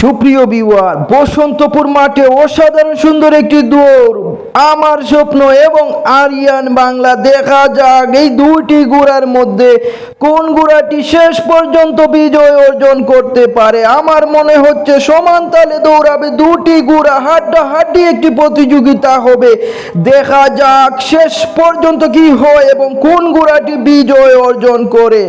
সুপ্রিয় বিওয়ার বসন্তপুর মাঠে অসাধারণ সুন্দর একটি দৌড়। আমার স্বপ্ন এবং আরিয়ান বাংলা দেখা যাক। এই দুইটি গুড়ার মধ্যে কোন গুড়াটি শেষ পর্যন্ত বিজয় অর্জন করতে পারে? আমার মনে হচ্ছে সমান তালে দৌড়াবে দুটি গুড়া। হাড্ডা হাড্ডি একটি প্রতিযোগিতা হবে। দেখা যাক শেষ পর্যন্ত কি হয় এবং কোন গুড়াটি বিজয় অর্জন করে।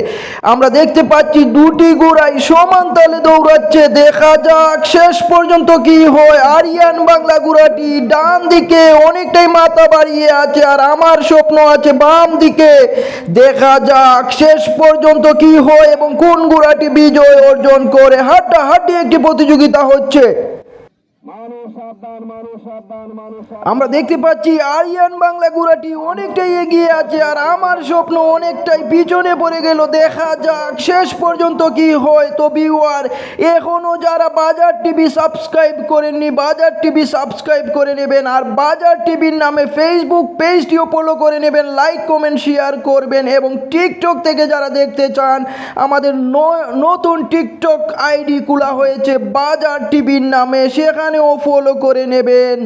আমরা দেখতে পাচ্ছি দুটি গুড়াই সমান তালে দৌড়াচ্ছে। দেখা যাক শেষ পর্যন্ত কি হয়। আরিয়ান বাংলা গুড়াটি ডান দিকে অনেকটাই মাথা বাড়িয়ে আছে আর আমার স্বপ্ন আছে বাম দিকে। দেখা যাক শেষ পর্যন্ত কি হয় এবং কোন গুড়াটি বিজয় অর্জন করে। হাড্ডা হাড্ডি একটি প্রতিযোগিতা হচ্ছে মানুষ সাবধান মানুষ সাবধান মানুষ আমরা দেখতে পাচ্ছি আরিয়ান বাংলা গুড়াটি অনেকটাই এগিয়ে আছে আর আমার স্বপ্ন অনেকটাই পিছনে পড়ে গেল। দেখা যাক শেষ পর্যন্ত কি হয়। তো ভিউয়ার এখনও যারা বাজার টিভি সাবস্ক্রাইব করেননি, বাজার টিভি সাবস্ক্রাইব করে নেবেন আর বাজার টিভির নামে ফেসবুক পেজটিও ফলো করে নেবেন লাইক কমেন্ট শেয়ার করবেন এবং টিকটক থেকে যারা দেখতে চান, আমাদের নতুন টিকটক আইডি খোলা হয়েছে বাজার টিভির নামে। সেখানেও ফলো করে নেবেন।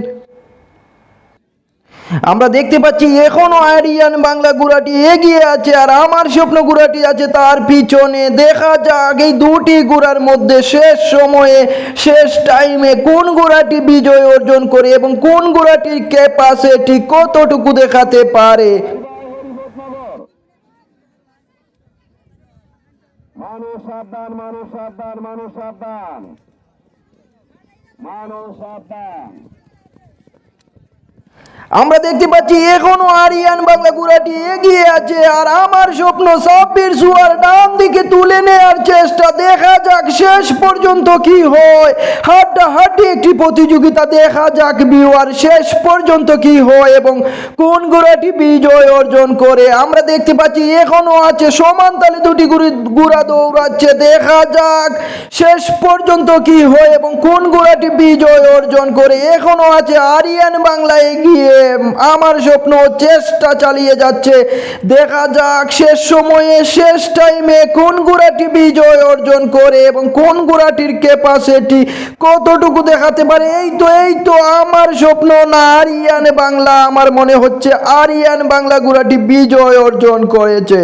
আমরা দেখতে পাচ্ছি এখনও আরিয়ান বাংলা গুড়াটি এগিয়ে আছে আর আমার স্বপ্ন গুড়াটি আছে তার পিছনে। দেখা যাক এই দুটি গুড়ার মধ্যে শেষ সময়ে, শেষ টাইমে কোন গুড়াটি বিজয় অর্জন করে এবং কোন গুড়াটির ক্যাপাসিটি কতটুকু দেখাতে পারে। মানুষ সাবধান মানুষ সাবধান মানুষ সাবধান। মানুষ সাবধান আমরা দেখতে পাচ্ছি এখনও আরিয়ান বাংলা গুড়াটি এগিয়ে আছে আর আমার স্বপ্ন সাব্বির সুয়ার ডান দিকে তুলে নেওয়ার চেষ্টা। দেখা যাক শেষ পর্যন্ত কি হয়। হাড্ডা হাড্ডি একটি প্রতিযোগিতা দেখা যাক বিওয়ার শেষ পর্যন্ত কি হয় এবং কোন গুড়াটি বিজয় অর্জন করে। আমরা দেখতে পাচ্ছি এখনও আছে সমান তালে দুটি গুড়ি দৌড়াচ্ছে। দেখা যাক শেষ পর্যন্ত কি হয় এবং কোন গুড়াটি বিজয় অর্জন করে। এখনও আছে আরিয়ান বাংলা এগিয়ে। আমার স্বপ্ন চেষ্টা চালিয়ে যাচ্ছে। দেখা যাক শেষ সময়ে শেষ টাইমে কোন গুড়াটি বিজয় অর্জন করে এবং কোন গুড়াটির ক্যাপাসিটি কতটুকু দেখাতে পারে। এই তো এই তো, আমার স্বপ্ন না, আরিয়ান বাংলা। আমার মনে হচ্ছে আরিয়ান বাংলা গুড়াটি বিজয় অর্জন করেছে।